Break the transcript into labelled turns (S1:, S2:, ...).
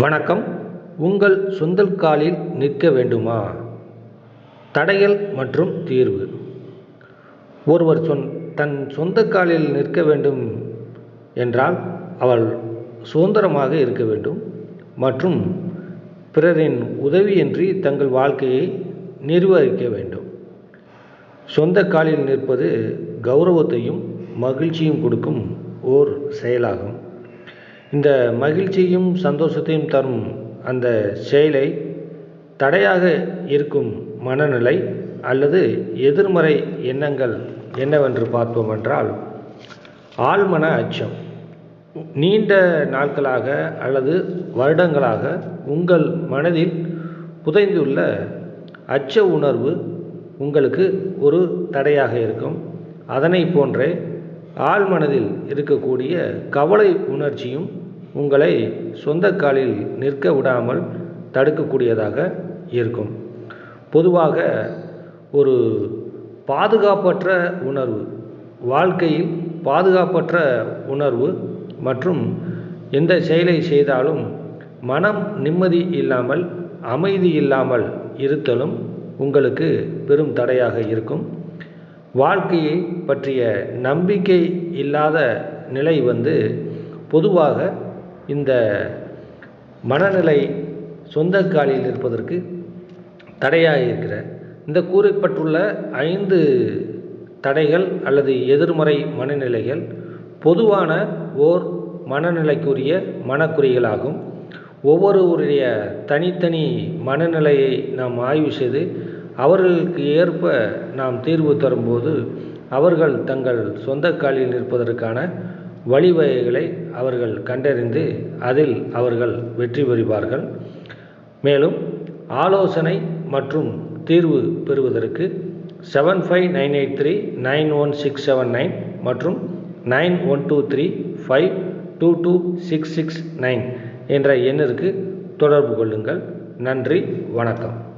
S1: வணக்கம். உங்கள் சொந்த காலில் நிற்க வேண்டுமா? தடைகள் மற்றும் தீர்வு. ஒருவர் சொன் தன் சொந்த காலில் நிற்க வேண்டும் என்றால் அவள் சுதந்திரமாக இருக்க வேண்டும். மற்றும் பிறரின் உதவியின்றி தங்கள் வாழ்க்கையை நிர்வகிக்க வேண்டும். சொந்த காலில் நிற்பது கௌரவத்தையும் மகிழ்ச்சியும் கொடுக்கும் ஓர் செயலாகும். இந்த மகிழ்ச்சியும் சந்தோஷத்தையும் தரும் அந்த செயலை தடையாக இருக்கும் மனநிலை அல்லது எதிர்மறை எண்ணங்கள் என்னவென்று பார்ப்போம் என்றால் ஆழ்மன அச்சம். நீண்ட நாட்களாக அல்லது வருடங்களாக உங்கள் மனதில் புதைந்துள்ள அச்ச உணர்வு உங்களுக்கு ஒரு தடையாக இருக்கும். அதனை போன்றே ஆழ்மனதில் இருக்கக்கூடிய கவலை உணர்ச்சியும் உங்களை சொந்த காலில் நிற்க விடாமல் தடுக்கக்கூடியதாக இருக்கும். பொதுவாக ஒரு பாதுகாப்பற்ற உணர்வு வாழ்க்கையில் பாதுகாப்பற்ற உணர்வு மற்றும் எந்த செயலை செய்தாலும் மனம் நிம்மதி இல்லாமல் அமைதி இல்லாமல் இருத்தலும் உங்களுக்கு பெரும் தடையாக இருக்கும். வாழ்க்கையை பற்றிய நம்பிக்கை இல்லாத நிலை வந்து பொதுவாக இந்த மனநிலை சொந்த காலில் இருப்பதற்கு தடையாக இருக்கிற இந்த கூறப்பட்டுள்ள ஐந்து தடைகள் அல்லது எதிர்மறை மனநிலைகள் பொதுவான ஓர் மனநிலைக்குரிய மனக்குறிகளாகும். ஒவ்வொருவருடைய தனித்தனி மனநிலையை நாம் ஆய்வு செய்து அவர்களுக்கு ஏற்ப நாம் தீர்வு தரும்போது அவர்கள் தங்கள் சொந்த காலில் நிற்பதற்கான வழிவகைகளை அவர்கள் கண்டறிந்து அதில் அவர்கள் வெற்றி பெறுவார்கள். மேலும் ஆலோசனை மற்றும் தீர்வு பெறுவதற்கு seven five nine eight three nine one six seven nine மற்றும் nine one two three five two two six six nine என்ற எண்ணிற்கு தொடர்பு கொள்ளுங்கள். நன்றி வணக்கம்.